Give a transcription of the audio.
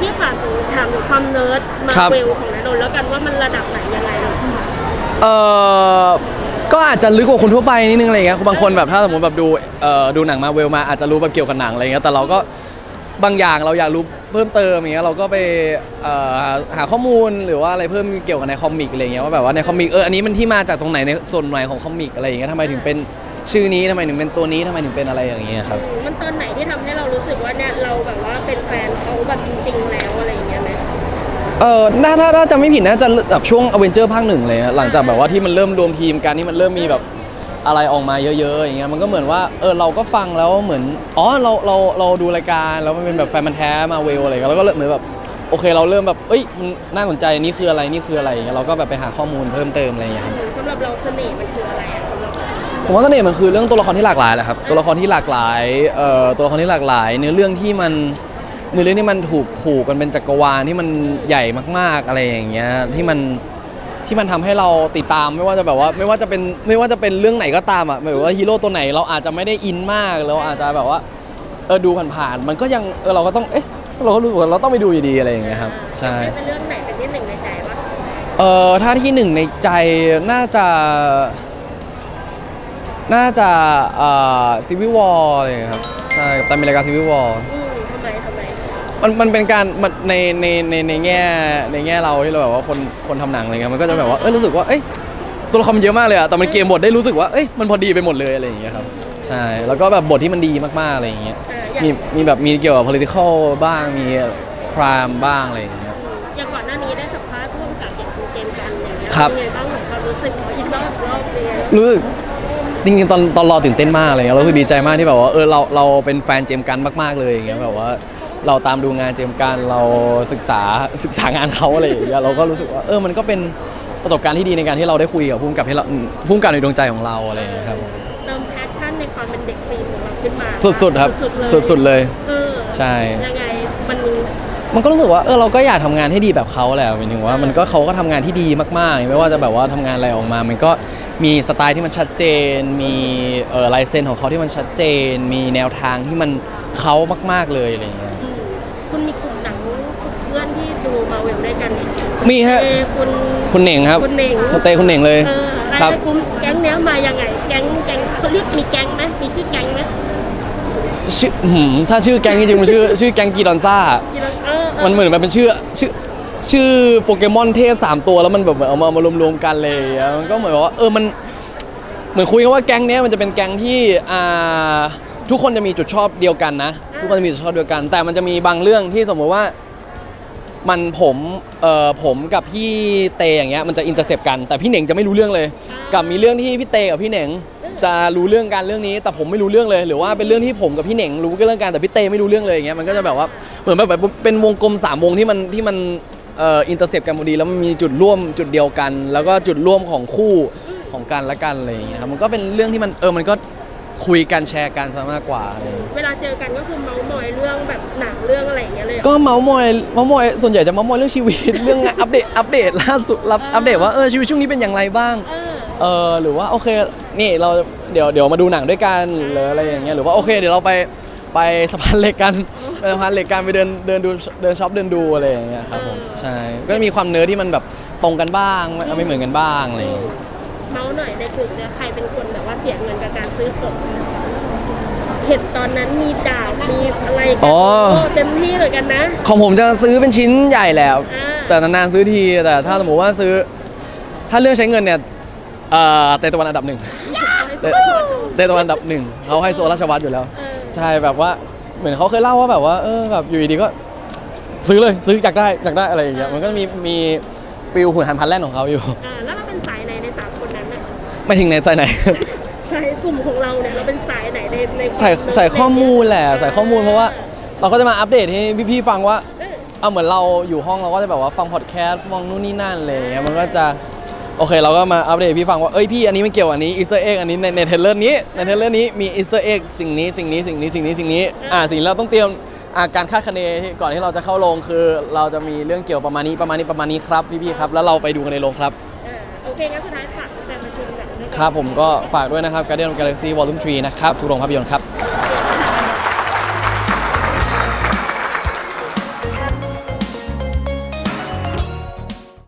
พี่ฝากถึงถามถึงความเนิร์ดมาครับ เวลของนนนท์แล้วกันว่ามันระดับไหนยังไงเลยเออก็อาจจะลึกกว่าคนทั่วไปนิดนึงอะไรเงี้ยบางคนแบบถ้าสมมติแบบดูเอ่อดูหนังมาเวลมาอาจจะรู้แบบเกี่ยวกับหนังอะไรเงี้ยแต่เราก็บางอย่างเราอยากรู้เพิ่มเติมอย่างเงี้ยเราก็ไปเอ่อหาหาข้อมูลหรือว่าอะไรเพิ่มเกี่ยวกับในคอมิกอะไรเงี้ยว่าแบบว่าในคอมิกเอออันนี้มันที่มาจากตรงไหนในส่วนไหนของคอมิกอะไรอย่างเงี้ยทำไมถึงเป็น ชื่อนี้ทำไมถึงเป็นตัวนี้ทำไมถึงเป็นอะไรอย่างเงี้ยครับ มันตอนไหนที่ทำให้เรารู้สึกว่าเนี่ยเราแบบว่าเป็นแฟนเขาแบบจริงๆแล้วอะไรอย่างเงี้ยไหมเออน่าถ้าถ้าจะไม่ผิดน่าจะแบบช่วงอเวนเจอร์ภาคหนึ่งเลยอะหลังจากแบบว่าที่มันเริ่มรวมทีมกันที่มันเริ่มมีแบบอะไรออกมาเยอะ ๆ อย่างเงี้ยมันก็เหมือนว่าเออเราก็ฟังแล้วเหมือนอ๋อเราเราเราดูรายการแล้วมันเป็นแบบแฟนมันธุ์แท้มาเวลอะไรกันแล้วก็เหมือนแบบโอเคเราเริ่มแบบเอ้ยมันน่าสนใจนี่คืออะไรนี่คืออะไรอย่างเงี้ยเราก็แบบไปหาข้อมูลเพิ่มเติมอะไรอย่างเงี้ยครับ สำหรับเราเสน่ห์มันคืออะไรอะสำหรับเรา ผมว่าเสน่ห์มันคือเรื่องตัวละครที่หลากหลายแหละครับตัวละครที่หลากหลายเอ่อตัวละครที่หลากหลาย เนื้อเรื่องที่มันเนื้อเรื่องที่มันถูกผูกกันเป็นจักรวาลที่มันใหญ่มาก ๆอะไรอย่างเงี้ยที่มันที่มันทำให้เราติดตามไม่ว่าจะแบบว่าไม่ว่าจะเป็นไม่ว่าจะเป็นเรื่องไหนก็ตามอะแบบว่าฮีโร่ตัวไหนเราอาจจะไม่ได้อินมากเราอาจจะแบบว่าเออดูผ่านๆมันก็ยังเออเราก็ต้องเอ๊ะเราก็รู้สึกว่าเราต้องไปดูอยู่ดีอะไรอย่างเงี้ยครับใช่ เป็นเรื่องไหนเป็นที่หนึ่งในใจวะเอ่อถ้าที่หนึ่งในใจน่าจะ น่าจะเอ่อซีวิวอลอะไรอย่างเงี้ยครับใช่กัปตันอเมริกาซีวิวอลอืมทำไมทำไมมันมันเป็นการมันในในในในแง่ในแง่เราที่เราแบบว่าคนคนทำหนังอะไรเงี้ยมันก็จะแบบว่าเออรู้สึกว่าเอ้ยตัวละครมันเยอะมากเลยอะแต่มันเกมบทได้รู้สึกว่าเอ้ยมันพอดีไปหมดเลยอะไรอย่างเงี้ยครับใช่แล้วก็แบบบทที่มันดีมากๆอะไรอย่างเงี้ยอ่าอย่างมีมีแบบมีเกี่ยวกับ political บ้างมี crime บ้างอะไรอย่างเงี้ย อย่างก่อนหน้านี้ได้สัมภาษณ์ร่วมกับอย่างคุณเกมกันอย่างเงี้ยครับ เป็นไงบ้างของความรู้สึกของอินรอบรอบเลยรู้สึก จริงๆตอนตอนรอตื่นเต้นมากอะไรเงี้ยเรารู้สึกดีใจมากที่แบบว่าเออเราเราเป็นแฟนเจมส์กันมากๆเลยอย่างเงี้ยแบบว่าเราตามดูงานเจมส์กันเราศึกษาศึกษางานเขาอะไรอย่างเงี้ยเราก็รู้สึกว่าเออมันก็เป็นประสบการณ์ที่ดีในการที่เราได้คุยกับผู้กำกับที่เราอืมผู้กำกับในดวงใจของเราอะไรอย่างเงี้ยครับ เติมแพชชั่นในความเป็นเด็กฟิล์มของเราขึ้นมาสุดๆครับสุดๆเลยสุดๆเลยเออใช่ ยังไงมันมันก็รู้สึกว่าเออเราก็อยากทำงานให้ดีแบบเขาแหละหมายถึงว่ามันก็เขาก็ทำงานที่ดีมากๆ ไม่ว่าจะแบบว่าทำงานอะไรออกมา มันก็ มีสไตล์ที่มันชัดเจน มีเออลายเซ็นของเขาที่มันชัดเจน มีแนวทางที่มันเขามาก ๆเลยอะไรอย่างเงี้ยอืมคุณมีกลุ่มหนังเพื่อนที่ดูมาเวลด้วยกันเนี่ยมีฮะเอคุณคุณเหน่งครับคุณเหน่งคุณเตคุณเหน่งเลย เออครับแล้วกลุ่มแก๊งเนี้ยมายังไง แก๊งแก๊งเขาเรียกมีแก๊งไหมมีชื่อแก๊งไหมชื่อหืมถ้าชื่อแก๊งจริงๆมันชื่อ ชื่อแก๊งกีดอนซ่า ที่เราเออเออมันเหมือนมันเป็นชื่อชื่อ ชื่อโปเกมอนเทพสามตัวแล้วมันแบบเหมือนเอามามารวมๆกันเลยมันก็เหมือนว่าเออมันเหมือนคุยกันว่าแก๊งเนี้ยมันจะเป็นแก๊งที่อ่าทุกคนจะมีจุดชอบเดียวกันนะ ทุกคนจะมีจุดชอบเดียวกัน แต่มันจะมีบางเรื่องที่สมมติว่ามันผมเอ่อผมกับพี่เตอย่างเงี้ยมันจะอินเตอร์เซปกัน แต่พี่เหน่งจะไม่รู้เรื่องเลย กับมีเรื่องที่พี่เตกับพี่เหน่งจะรู้เรื่องกันเรื่องนี้ แต่ผมไม่รู้เรื่องเลย หรือว่าเป็นเรื่องที่ผมกับพี่เหน่งรู้เรื่องกันแต่พี่เตไม่รู้เรื่องเลยอย่างเงี้ยมันก็จะแบบว่าเหมือนแบบแบบเป็นวงกลมสามวงที่มันที่มัน เอ่ออินเตอร์เซปกันพอดีแล้วมันมีจุดร่วมจุดเดียวกัน แล้วก็จุดร่วมของคู่ของกันและกันอะไรอย่างเงี้ยครับมันก็เป็นเรื่องที่มันเออมันก็คุยกันแชร์กันซะมากกว่าอะไรอย่างเงี้ย เวลาเจอกันก็คือเมาส์มอยเรื่องแบบหนังเรื่องอะไรอย่างเงี้ยเลยเหรอ ก็เมาส์มอยเมาส์มอยส่วนใหญ่จะเมาส์มอยเรื่องชีวิต เรื่องอัปเดตอัปเดตล่าสุดรับอัปเดตว่าเออชีวิตช่วงนี้เป็นอย่างไรบ้างเออ เออหรือว่าโอเคนี่เราเดี๋ยวเดี๋ยวมาดูหนังด้วยกันหรืออะไรอย่างเงี้ยหรือว่าโอเคเดี๋ยวเราไป ไปสะพานเหล็กกัน ไปสะพานเหล็กกันไปเดินเดินดูเดินช็อปเดินดูอะไรอย่างเงี้ยครับผมใช่ก็มีความเนื้อที่มันแบบตรงกันบ้างไม่ไม่เหมือนกันบ้างอะไรอย่างเงี้ยเมาส์หน่อยในกลุ่มเนี่ยใครเป็นคนแบบว่าเสียเงินกับการซื้อของเห็นตอนนั้นมีดาบมีอะไรกันอ๋อโเต็มที่เลยกันนะของผมจะซื้อเป็นชิ้นใหญ่แหล้วอ่าแต่นานๆซื้อทีแต่ถ้าสมมติว่าซื้อ ถ้าเรื่องใช้เงินเนี่ยเอ่อเตตะวันอันดับหนึ่งเตเตตะวันอันดับหนึ่งเขาให้โซราชวัตรอยู่แล้ว เออ ใช่แบบว่าเหมือนเขาเคยเล่าว่าแบบว่าเออแบบอยู่ดีๆก็ ซื้อเลยซื้ออยากได้อยากได้อะไรอย่างเงี้ยมันก็มีมีฟิลหุ่นหันพันแล่นของเขาอยู่อ่าแล้วเราเป็นสายไหนในสามคนนั้นน่ะไม่ถึงในใจไหน สายกลุ่มของเราเนี่ยเราเป็นสายไหนในในความใส่ใส่ข้อมูลแหละใส่ข้อมูลเพราะว่าเราก็จะมาอัปเดตให้พี่ๆฟังว่า เออเอาเหมือนเราอยู่ห้องเราก็จะแบบว่าฟังพอดแคสต์ฟังนู่นนี่นั่นอะไรอย่างเงี้ยมันก็จะ โอเคเราก็มาอัปเดตให้พี่ฟังว่าเอ้ยพี่อันนี้มันเกี่ยวกับอันนี้อีสเตอร์เอ็กอันนี้ในในเทรลเลอร์นี้ในเทรลเลอร์นี้มีอีสเตอร์เอ็กสิ่งนี้สิ่งนี้สิ่งนี้สิ่งนี้สิ่งนี้อ่าสิ่งที่เราต้องเตรียมอ่าการคาดคะเนที่ก่อนที่เราจะเข้าโรงคือ เราจะมีเรื่องเกี่ยวประมาณนี้ประมาณนี้ประมาณนี้ครับพี่ๆครับ แล้วเราไปดูกันในโรงครับอ่าโอเคงั้นสุดท้ายฝากแฟนมาชมกันด้วยกันครับผมก็ฝากด้วยนะครับ Guardian of the Galaxy Volume 3 นะครับทุกโรงภาพยนตร์ครับ